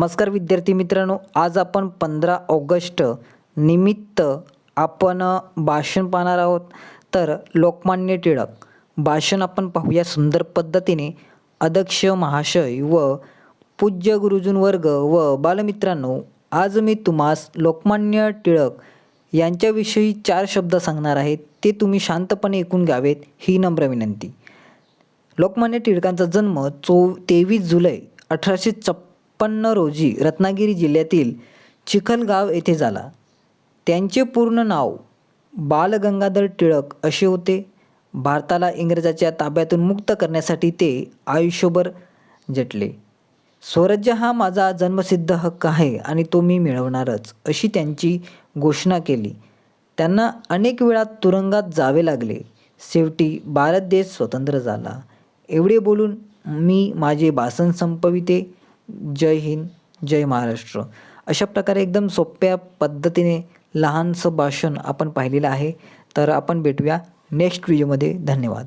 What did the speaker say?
नमस्कार विद्यार्थी मित्रांनो आज आपण पंधरा ऑगस्ट निमित्त आपण भाषण पाहणार आहोत. तर लोकमान्य टिळक भाषण आपण पाहूया सुंदर पद्धतीने. अध्यक्ष महाशय व पूज्य गुरुजन वर्ग व बालमित्रांनो आज मी तुम्हास लोकमान्य टिळक यांच्याविषयी चार शब्द सांगणार आहे. ते तुम्ही शांतपणे ऐकून घ्यावेत ही नम्र विनंती. लोकमान्य टिळकांचा जन्म चो तेवीस जुलै अठराशे चप छप्पन्न रोजी रत्नागिरी जिल्ह्यातील चिखलगाव येथे झाला. त्यांचे पूर्ण नाव बालगंगाधर टिळक असे होते. भारताला इंग्रजाच्या ताब्यातून मुक्त करण्यासाठी ते आयुष्यभर झटले स्वराज्य हा माझा जन्मसिद्ध हक्क आहे आणि तो मी मिळवणारच अशी त्यांची घोषणा केली. त्यांना अनेक वेळा तुरुंगात जावे लागले. शेवटी भारत देश स्वतंत्र झाला. एवढे बोलून मी माझे भाषण संपविते. जय हिंद जय महाराष्ट्र. अशा प्रकारे एकदम सोप्या पद्धतीने लहानसं भाषण आपण पाहिलेलं आहे. तर आपण भेटूया नेक्स्ट व्हिडिओमध्ये धन्यवाद.